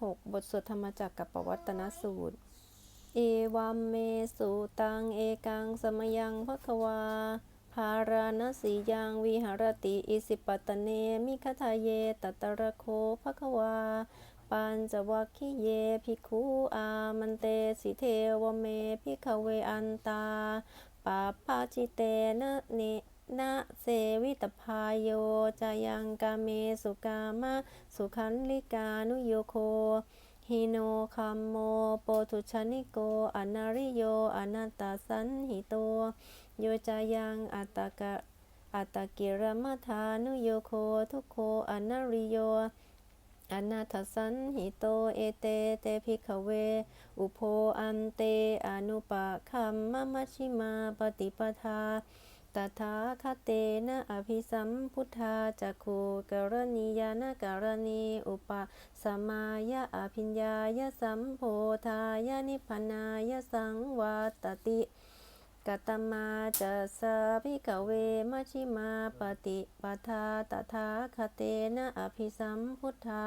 6 บทสวดธรรมจักรกับปวัตนสูตร เอวัมเมสุตัง เอกัง สมยังภควา ภาราณสียังวิหารติ อิสิปตเน มิคทาเยตตระโคภควาปัญจวัคคิเยภิกขุอามันเตสิเทวเมภิกขเวอันตาปาปาจิเตนะเน นะเสวิตพายโยจายังกาเมสุกามะสุขันลิกานุโยโคฮิโนคัมโมโปทุชนิโกอนาริโยอนัตตาสันหิโตโยจายังอัตตกะอัตตกิรมัฐานุโยโคทุโคอนาริโยอนาถสันหิโตเอเตเตภิกขเว อุโพอันเตอนุปะคัมมะมัชิมาปฏิปทา ตถาคเตนะอภิสัมพุทธาจักขุกรณียานการณีอุปสมายะอภิญญายสัมโพธายนิพพานายสังวัตติ กตมาจะสาภิกเวมชิมาปฏิปทาตถาคเตนะอภิสัมพุทธา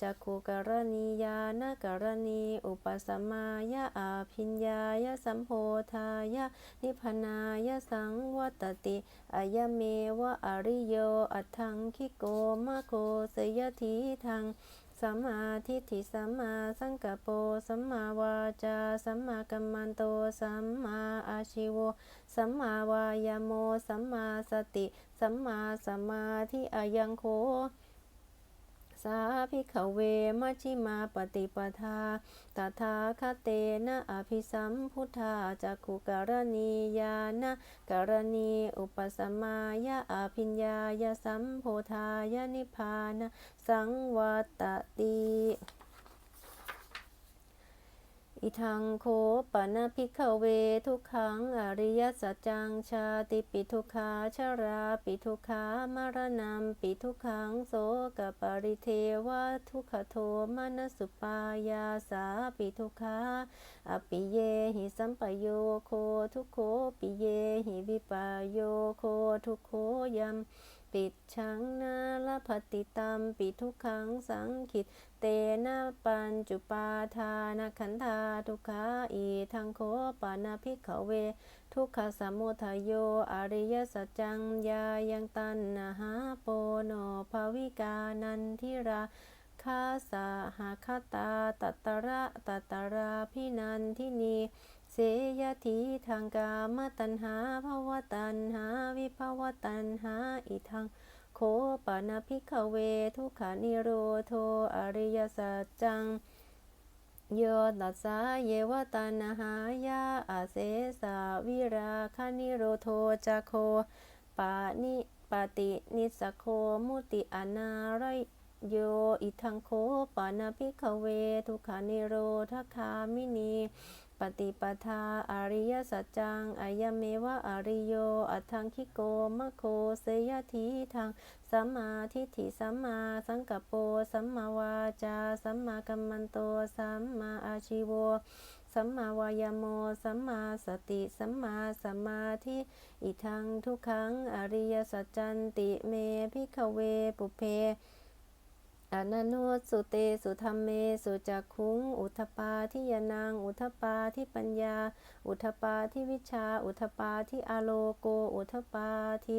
จักขุกรณียานการณี อุปสมายะอภิญญายะสัมโพธายะนิพนายะสังวัตติอายะเมวะอริโยอัตถังคิโกมะโคสยทีทัง สัมมาทิฏฐิสัมมาสังกัปโปสัมมาวาจา สัมมากัมมันโต สัมมาอาชิวสัมมาวายโม สัมมาสติ สัมมาสมาธิอายังโค สาภิกขเวมัชิมาปฏิปทาตถาคเตนะอภิสัมพุทธาจักขุกรณียานะกรณีอุปสมายะอภิญญายะสัมโพธายะนิพพานสังวัตติ อิทังโคปะนะพิกเวทุกขังอริยสัจจังชาติปิทุกขาชาราปิทุกขามรณัมปิทุกขังโสกปริเทวะทุกขโทมนสุปายาสาปิทุกขาอปิเยหิสัมปโยโคทุกโคปิเยหิวิปโยโคทุกโคยัม ปิดชังนาลปฏิตัมปิทุกขังสังคิต เตนะปัญจุปาทานขันธาทุกขาอีทังโคปานาภิกขเว ทุกขสมุทัยโยอริยสัจจังยายังตันนะหาโปโนภาวิกานันทิราคาสาหาคตาตัตระตัตราพินันทินี เสยทีทางกามตัณหาภาวตัณหา วิภาวตัณหาอีทังโคปานาภิกขเวทุกขานิโรโทอริยสัจจังโยตัสสะเยวตานะหายาอาเสสาวิราคานิโรโทจาโคปานิปตินิสโคมุติอนารยโยอิทังโคปานาภิกขเวทุกขานิโรธคามินี ปฏิปทาอริยสัจจังอายเมวะอริโย อัตถังคิโกมะโคเสยทีทังสัมมาทิฏฐิสัมมาสังกัปโปสัมมาวาจาสัมมากัมมันโตสัมมาอาชิโวสัมมาวายโม สัมมาสติ สัมมาสมาธิ อิทังทุกขัง อริยสัจจันติเมพิกเวปุเพ อนันโนสุเตสุธรรมเม สุจักขุง อุทปาทิยานังอุทปาทิปัญญา อุทปาทิวิชา อุทปาทิอาโลโก อุทปาทิ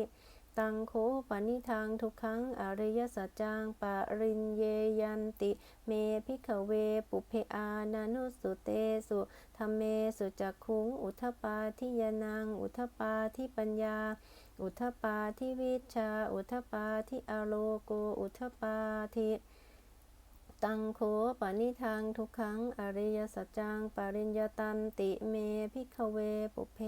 ตังโคปนิทังทุกขังอริยสัจจังปริญเยยันติ เมพิกเว ปุเพอานานุสุเตสุธรรมเม สุจักขุง อุทปาทิยานังอุทปาทิปัญญา อุทปาทิวิชา อุทปาทิอาโลโก อุทปาทิตังโคปนิทังทุกขังอริยสัจจังปริญญาตันติเมพิกขเวปุเพ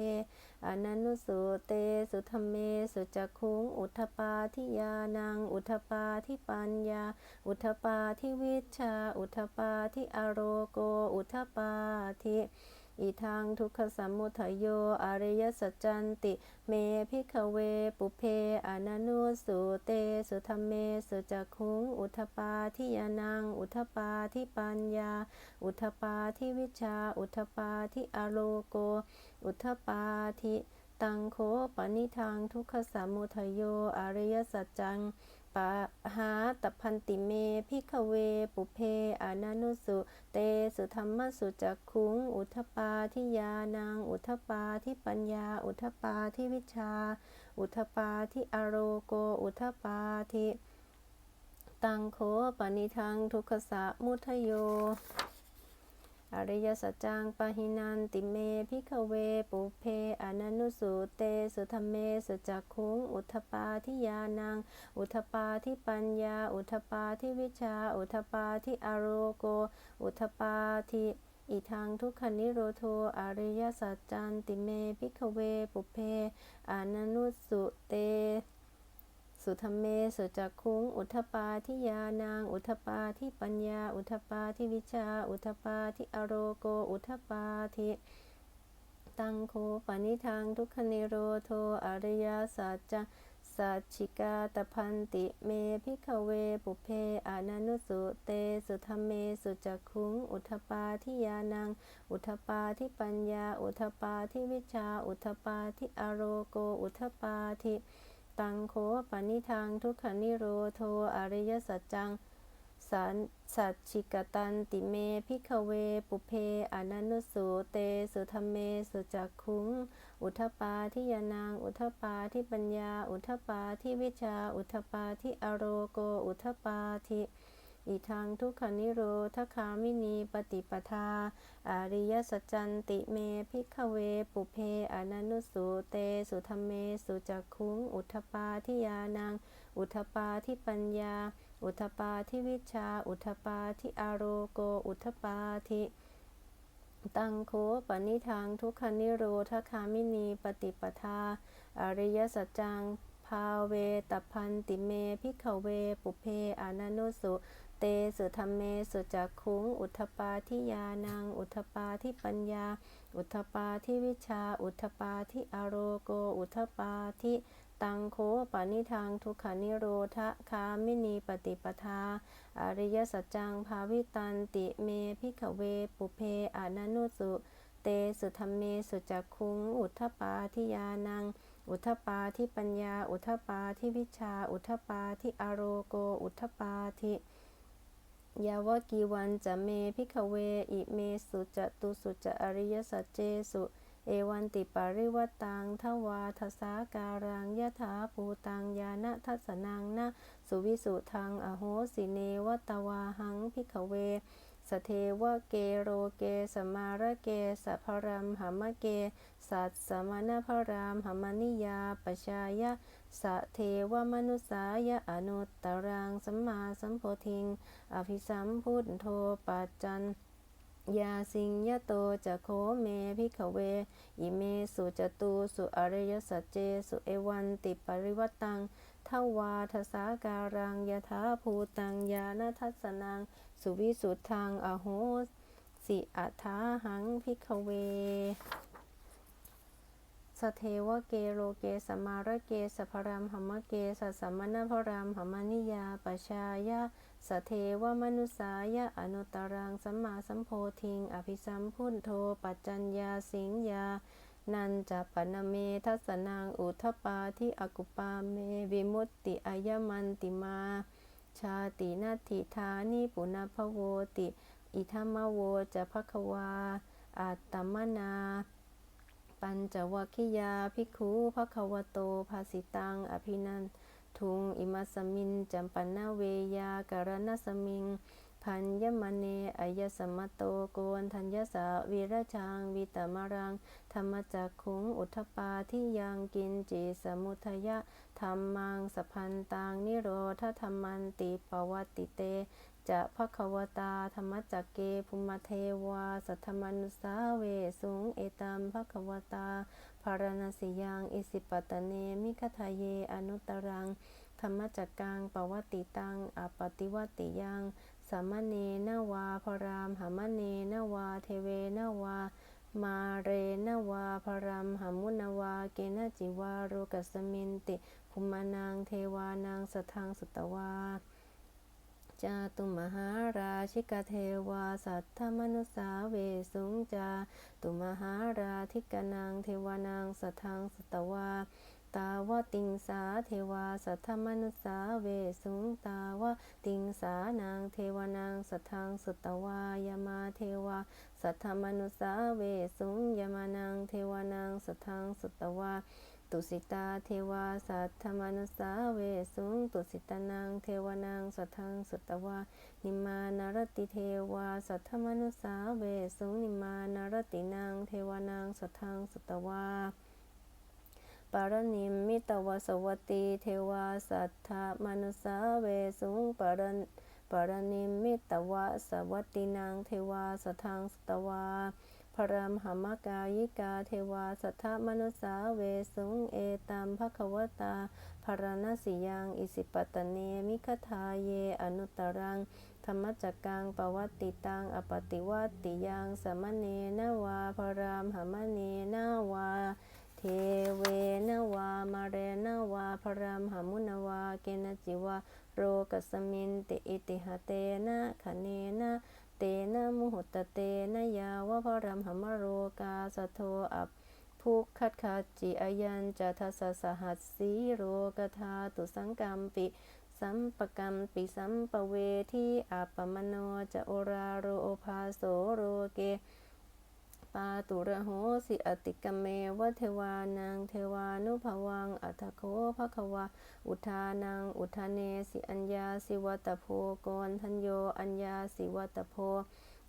อนันนุสุเตสุธรรมเมสุจักขุงอุทปาทิยานัง อุทปาทิปัญญา อุทปาทิวิชา อุทปาทิอาโรโก อุทปาทิ อีทางทุกขสัมมุทโยอริยสัจจันติ เมพิกเวปุเพอนันุสุเตสุธรรมเมสุจักขุง อุทปาทิยานัง อุทปาทิปัญญา อุทปาทิวิชา อุทปาทิอาโลโก อุทปาทิตังโคปนิทังทุกขสัมมุทโยอริยสัจจัง ปะหาตพันติเมพิกเว ปุเพอานานุสุ เตสุธรรมสุจักคุง อุทปาทิยานังอุทปาทิปัญญา อุทปาทิวิชา อุทปาทิอโรโก อุทปาทิตังโคปนิทังทุกขสะมุทโย อริยสัจจังปะหินันติเมพิกเวปุเพอนันุสุเตสุธรรมเมสุจักคุงอุทปาทิยานัง อุทปาทิปัญญา อุทปาทิวิชา อุทปาทิอโรโก อุทปาทิอิทังทุกขนิโรโทอริยสัจจันติเมพิกเวปุเพอนันุสุเต สุธรรมเมสุจักคุง อุทธปาทิยานาง อุทธปาทิปัญญา อุทธปาทิวิชา อุทธปาทิอโรโก อุทธปาทิตังโคปนิทังทุกขเนโรโทอริยสัจจสัจฉิกาตพันติเมพิขเวปุเพอานานุสุเตสุธรรมเมสุจักคุง อุทธปาทิยานัง อุทธปาทิปัญญา อุทธปาทิวิชา อุทธปาทิอโรโก อุทธปาทิ ตังโคปนิทังทุกขนิโรโทอริยสัจจังสันสัจฉิกตันติเมพิกเว ปุเพอนันุสุเตสุธรรมเมสุจักคุง อุทธปาทิยานังอุทธปาทิปัญญา อุทธปาทิวิชา อุทธปาทิอโรโก อุทธปาทิ อิทังทุกขนิโรธคามินีปฏิปทา อริยสัจจันติเมพิขเวปุเพอนันุสุเตสุธรรมเมสุจักคุงอุทปาทิยานัง อุทปาทิปัญญา อุทปาทิวิชา อุทปาทิอโรโก อุทปาทิตังโคปนิทังทุกขนิโรธคามินีปฏิปทา อริยสัจจัง ภาเวตพันติเมพิขเวปุเพอนานุสุ เตสุธรรมเมสุจักคุง อุทธปาทิยานัง อุทธปาทิปัญญา อุทธปาทิวิชา อุทธปาทิอโรโก อุทธปาทิตังโคปานิทังทุกขนิโรธคามินีปฏิปทา อริยสัจจังภาวิตันติเมพิขเวปุเพอานานุสุเตสุธรรมเมสุจักคุง อุทธปาทิยานัง อุทธปาทิปัญญา อุทธปาทิวิชา อุทธปาทิอโรโก อุทธปาทิ ยาวกีวันจะเมพิขเว อิเมสุจตุสุจอริยสัจเจสุ เอวันติปาริวตังทวาทสาการังยะถาภูตังยานะทัสนังนะสุวิสุทังอโหสิเนวตวาหังพิขเวสเทวเกโรเก สมาระเกสัพพรัมหมเก สัตสมณพรามหมนิยาปชายะ สะเทวมนุสายะอนุตตรังสัมมาสัมโพธิง อภิสัมพุทโธปัจจันยาสิงยะโตจะโคเมพิขเว อิเมสุจตุสุอริยสัจเจสุเอวันติปริวัตตังทวาทสาการังยถาภูตังยานาทัสนัง สุวิสุทธังอโหสิอัฏฐาหังพิขเว สเทวะเกโรเกสมาระเกสัพพรัมหมะเกสัสมณพรามหมนิยาปชายะสเทวมนุสายะอนุตตรังสัมมาสัมโพธิง อภิสัมพุทโธปัจจัญญาสิงยา นันจะปนเมทัสนังอุทปาทิอกุปาเมวิมุตติอายมันติมา ชาตินาทิธานิปุณพโวติ อิทัมมโวจะภควาอัตตมนา ปัญจวัคคิยาภิกขุภควโตภาสิตัง อภินันทุง อิมัสมิน จัมปันนาเวยาการณสมิง พันยมเนอายสมโตโกนทัญญสาวีรชังวิตมรัง ธรรมจักขุง อุทปาที่ยังกินจีสมุทยะธรรมังสพันตังนิโรธธรรมันติปวัตติเต จะภควตาธรรมจักเกภุมเทวา สัทธมนุสาเวสุงเอตัมภควตาภารณสิยังอิสิปตเนมิคทาเยอนุตตรัง ธรรมจักกังปวัตติตังอปติวตติยังสามเณนวาพรามหามเณนวา เทเวนวา มาเรนวาพรามหามุนวา เกณจิวาโรกัสมินติภุมานังเทวานางสทังสุตวา จาตุมหาราชิกเทวาสัทธมนุสาเวสุงจาตุมหาราธิกนังเทวานางสัทังสตวาตาวติงสาเทวาสัทธมนุสสาเวสุงตาวติงสานางเทวานางสัทธังสุตวายมาเทวาสัทธมนุสสาเวสุงยมานางเทวานางสัทธังสุตตวา ตุสิตาเทวาสัทธมนุสสาเวสุงตุสิตานางเทวานางสัทธังสุตตวานิมานารติเทวาสัทธมนุสาเวสุงนิมานารตินางเทวานางสัทธังสุตตวาปารณิมมิตวสวัตติเทวาสัทธมนุสาเวสุงปารณปารณิมมิตวสวัตินางเทวาสัทธังสตวา พรามหมกายิกาเทวาสัทธมนุสาเวสุงเอตัมภควตาภารณสิยังอิสิปตเนมิคทาเยอนุตตรัง ธรรมจักกังปวัตติตังอปติวัตติยังสมณเนนวาพรามหมเนนาวาเทเวนวามาเรนวาพรามหมุนวาเกณจิวาโรกสมินติอิติหเตนะขเนนะ เตนะมุหุตเตนะยาวะพรามหมโรกาสโทอัปภูคัดขาจิอายันจะทัสสะหัสสีโรกธาตุสังกัมปิ สัมปกรรมปิสัมปเวทีอาปมโนจะโอราโรโอภาโสโรเก ปาตุระโหสิอติกเมวะเทวานังเทวานุภวัง อัตโคภควา อุทานัง อุทาเนสิอัญญาสิวัตโพโกนทัญโย อัญญาสิวัตโพ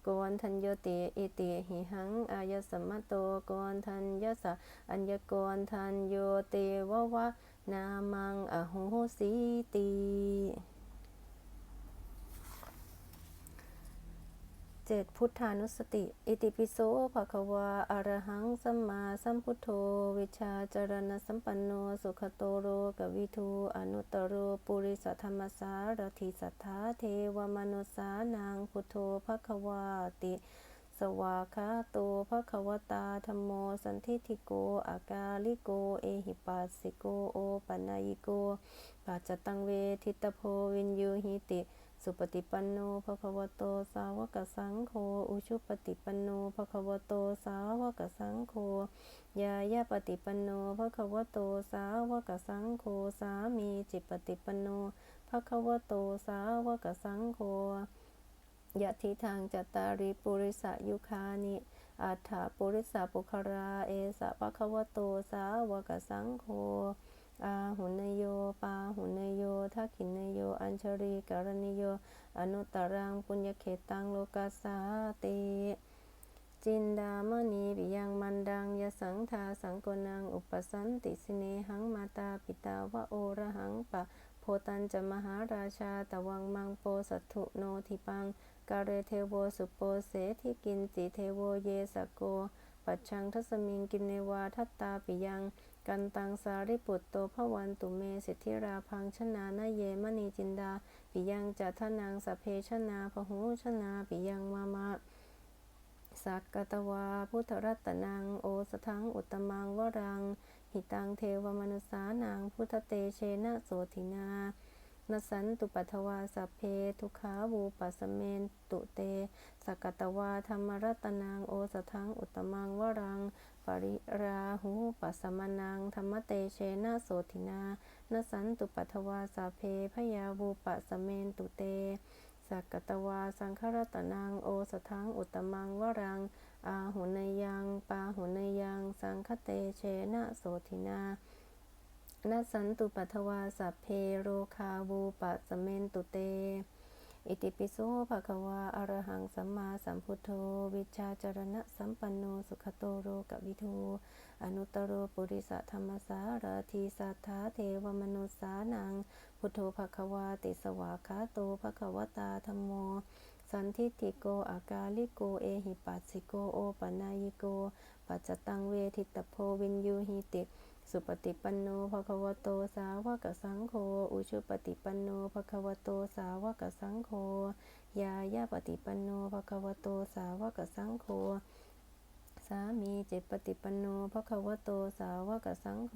โกนทัญโยติอิติหิหัง อายสัมมโตโกนทัญญสะอัญญโกนทัญโยเตวะวะนามังอโหสิติ เจ็ดพุทธานุสติ อิติปิโสภะคะวาอะระหังสัมมาสัมพุทโธ วิชาจารณสัมปันโน สุขโตโรกวิทูอนุตตโรปุริสธรรมสารถิสัทธาเทวมนุสานังพุทโธภะคะวาติ สวากาโตภะคะวตาธรรมโมสันทิฏฐิโก อากาลิโก เอหิปัสสิโก โอปัญญิโกปัจจตังเวทิตโพวินยูหิติ สุปฏิปันโนภะคะวะโต สาวกสังโฆ อุชุปฏิปันโนภะคะวะโต สาวกสังโฆ ยายาปฏิปันโนภะคะวะโต สาวกสังโฆ สามีจิปฏิปันโนภะคะวะโต สาวกสังโฆยะทิทางจัตตาริปุริสยุคานิอัฏฐปุริสปุครา เอสะภะคะวะโต สาวกสังโฆ อาหุนโย ปาหุนโยทักขินโย อัญชรีการณิโย อนุตตรังปุญญเขตังโลกัสสาติจินดามณีปิยังมันดังยสังทาสังกนังอุปสันติสิเนหังมาตาปิตาวะโอระหังปะโพตันจะมหาราชาตวังมังโปสัตถุโนทิปังกาเรเทโวสุโปเสทิกินจิเทโวเยสโก ปัจชังทัสมิงกินเนวาทัตตาปิยัง กันตังสาริปุตโตพวันตุเมสิทธิราพังชนานาเยมณีจินดา ปิยังจัทนางสเพชนาพหูชนาปิยังมามะสักกตวาพุทธรัตนังโอสทังอุตตมังวรัง หิตังเทวมนุสานางพุทธเตเชนะโสธินา นสันตุปัทวาสเพทุขาวูปัสเมนตุเตสักตวาธรรมรัตนังโอสทังอุตมังวรัง ปริราหูปัสมนังธรรมเตเชนะโสธินานสันตุปัทวาสเพพยาวูปัสเมนตุเตสักตวาสังฆรัตนังโอสทังอุตมังวรัง อาหุนยังปาหุนยัง สังคเตเชนะโสธินา นสันตุปัทวาสัพเพโรคาวูปัสสเมนตุเต อิติปิโสภะคะวาอรหังสัมมาสัมพุทโธ วิชาจรณะสัมปันโนสุขโตโรกวิทูอนุตตโรปุริสธรรมสารทีสัทธาเทวมนุสานัง พุทโธภะคะวาติสวากขาโตภะคะวตาธรรมโม สันทิฏฐิโกอากาลิโกเอหิปัสสิโกโอปัญญิโก ปัจจตังเวทิตโพวินยูหิติ สุปฏิปันโนภควโตสาวกสังโฆ อุชุปฏิปันโนภควโตสาวกสังโฆ ยายาปฏิปันโนภควโตสาวกสังโฆ สามีเจปฏิปันโนภควโตสาวกสังโฆ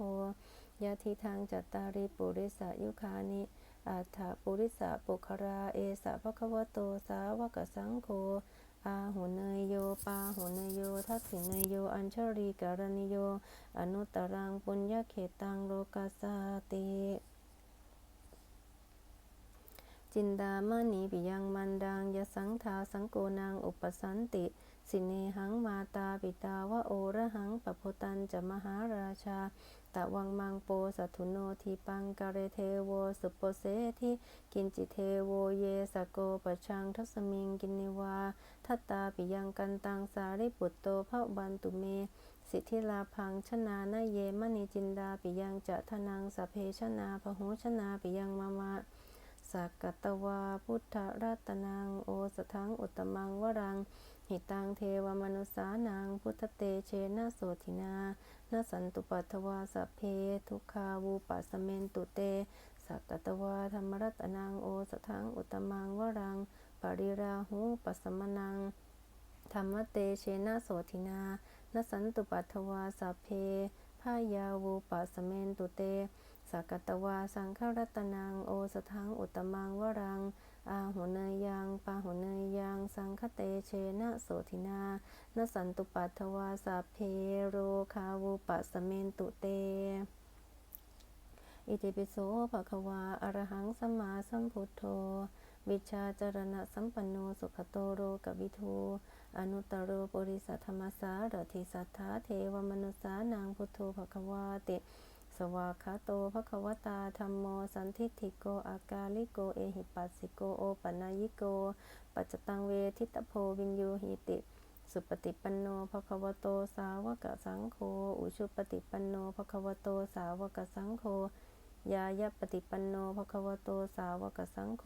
ยะทิทางจัตตาริปุริสยุคานิอัฏฐปุริสปุครา เอสะภควโตสาวกสังโฆาหุเนยโยปาหุเนยโย ทักษิเนยโย อัญชรีกรณิโย อนุตตรังปุญญเขตังโลกัสสาติจินดามณีปิยังมันดังยสังทาสังโกนางอุปสันติ สิเนหังมาตาปิตาวะโอระหังปะโพตันจะมหาราชา ตะวังมังโปสัทุโนทีปังกะเรเทโวสุปโปเสทิกินจิเทโวเยสโกปะชังทัสมิงกินิวาทัตตาปิยังกันตังสาริปุตโตภะวันตุเม สิทธิลาพังชนานาเยมณีจินดาปิยังจะทนังสเพชนาพหูชนาปิยังมามะสักกตวาพุทธรัตนังโอสถังอุตมังวรัง หิตังเทวมนุสานังพุทธเตเชนะโสทินานาสันตุปัทวาสเพทุกขาวูปัสสเมนตุเต สักกตวาธรรมรัตนังโอสถังอุตมังวรัง ปริราหูปัสสมนัง ธรรมเตเชนะโสทินานสันตุปัทวาสเพพายาวูปัสสเมนตุเต สักกตวาสังฆรัตนังโอสถังอุตตมังวรัง อาหุเนยยังปาหุเนยยัง สังคเตเชนะโสทินา นสันตุปัทวาสัพเพโรคาวูปัสเมนตุเตอิติปิโสภะคะวาอระหังสัมมาสัมพุทโธวิชาจารณะสัมปันโนสุขโตโรกวิทูอนุตโรปุริสัทธรรมสารถิสัทธาเทวมนุสานังพุทโธภะคะวาติ สวากขาโตภะคะวตาธรรมโมสันทิฏฐิโก อากาลิโก เอหิปัสสิโก โอปัญญิโก ปัจจตังเวทิตโพวินยูหิติ สุปฏิปันโนภะคะวโตสาวกสังโฆ อุชุปฏิปันโนภะคะวโตสาวกสังโฆ ยายะปฏิปันโนภะคะวโตสาวกสังโฆ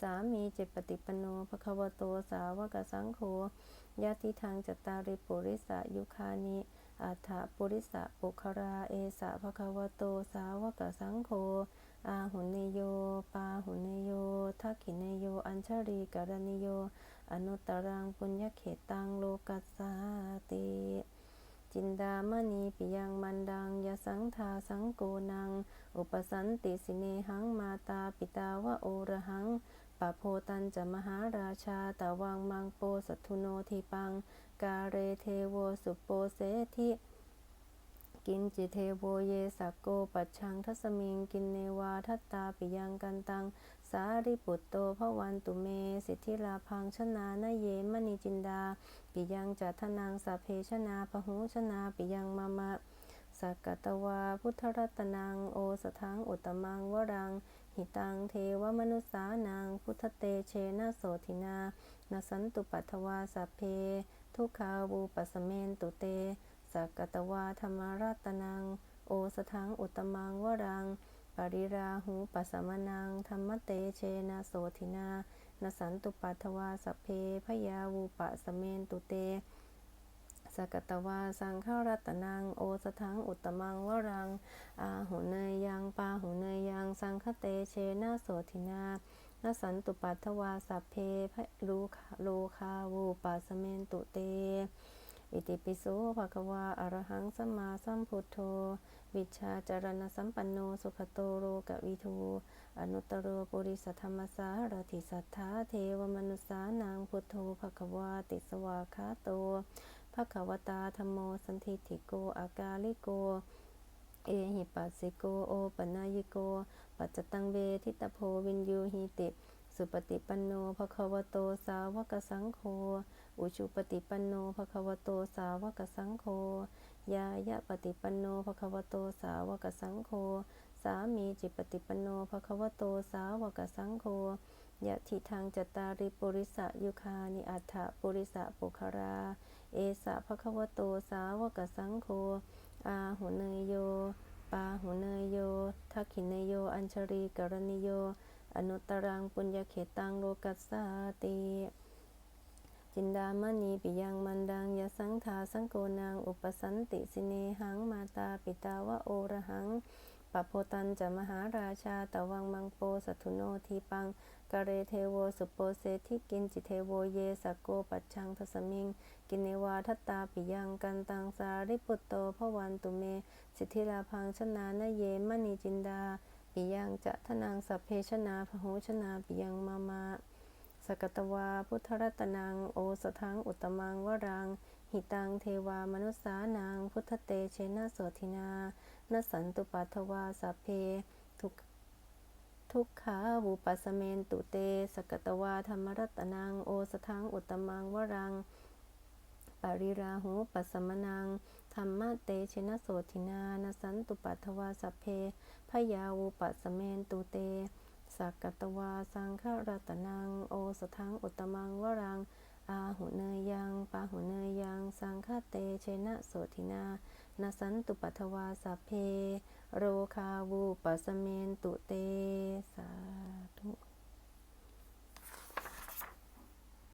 สามีเจปฏิปันโนภะคะวโตสาวกสังโฆญาติทางจตาริปุริสะยุคานิ อัฏฐปุริสะปุคราเอสะภะควโตสาวกสังโฆอาหุเนโย ปาหุเนโยทักขิเนโย อัญชรีกรณิโย อนุตตรังปุญญเขตังโลกัสสาติ จินดามณีปิยังมันดังยสังทาสังโกนัง อุปสันติสิเนหังมาตาปิตาวะโอระหังปะโพตันจะมหาราชาตะวังมังโปสัทุโนทีปัง กาเรเทโวสุปโปเสทิกินจิเทโวเยสักโกปัชชังทัสมิงกินเนวาทัตตาปิยังกันตัง สาริปุตโตภวันตุเม สิทธิลาพังชนานาเยมณีจินดา ปิยังจัทนังสัพเพชนาพหูชนาปิยังมามะสักกตวาพุทธรัตนังโอสถังอุตมังวรัง หิตังเทวมนุสานังพุทธเตเชนะโสทินา นสันตุปัทวาสัพเพ ทุกขาวูปัสสเมนตุเตสักกตวาธรรมรัตนัง โอสถังอุตมังวรัง ปริราหูปัสมนังธรรมเตเชนะโสทินานสันตุปัทวาสเพพยาวูปัสสเมนตุเตสกตวาสังฆรัตนัง โอสถังอุตมังวรัง อาหุเนยยังปาหุเนยยัง สังคเตเชนะโสทินา นสันตุปัทวาสัพเพพะลูคาโลคาวูปัสเมนตุเต อิติปิโสภะคะวาอรหังสัมมาสัมพุทโธ วิชาจารณสัมปันโนสุขโตโรกวิทูอนุตตรโรปุริสธรรมสารถิสัทธาเทวมนุสานังพุทโธภะคะวาติสวากขาโตภะคะวตาธรรมโมสันทิฏฐิโกอากาลิโก เอหิปัสสิโกโอปัญญิโก ปัจจตังเวทิตโพวินยูหิติ สุปฏิปันโนภะคะวโตสาวกสังโฆ อุชุปฏิปันโนภะคะวโตสาวกสังโฆ ยายะปฏิปันโนภะคะวโตสาวกสังโฆ สามีจิปฏิปันโนภะคะวโตสาวกสังโฆยะทิทางจตาริปุริสะยุคานิอัฏฐปุริสะปุครา เอสะภะคะวโตสาวกสังโฆ อาหุเนยโย ปาหุเนยโย ทักขิเนยโย อัญชรีกรณิโย อนุตรังปุญญเขตังโลกัสสาติจินดามณีปิยังมันดังยสังทาสังโกนางอุปสันติสิเนหังมาตาปิตาวะโอระหังปะโพตันจะมหาราชาตะวังมังโปสัทุโนทีปังกะเรเทโวสุปโปเสทิกินจิเทโวเยสกโกปัจชังทัสมิงกินเนวาทัตตาปิยังกันตังสาริปุตโตภวันตุเม สิทธิลาพังชนานเยมณีจินดาปิยังจะทนังสัพเพชนาพหูชนาปิยังมามาสกตวาพุทธรัตนังโอสถังอุตมังวรัง หิตังเทวามนุษสานังพุทธเตเชนะโสทินานสันตุปัทวาสัพเพทุกทุกขาวุปัสเมนตุเต สกตวาธรรมรัตนังโอสถังอุตมังวรัง ปริราหูปัสสมนังธรรมะเตชนะโสทินานสันตุปัทวาสเพพยาวุปัสเมนตุเต สักกตวาสังฆรัตนัง โอสถังอุตมังวรัง อาหุเนยยังปาหุเนยยัง สังฆเตชนะโสทินานสันตุปัทวาสเพ โรคาวุปัสสเมนตุเต สาธุ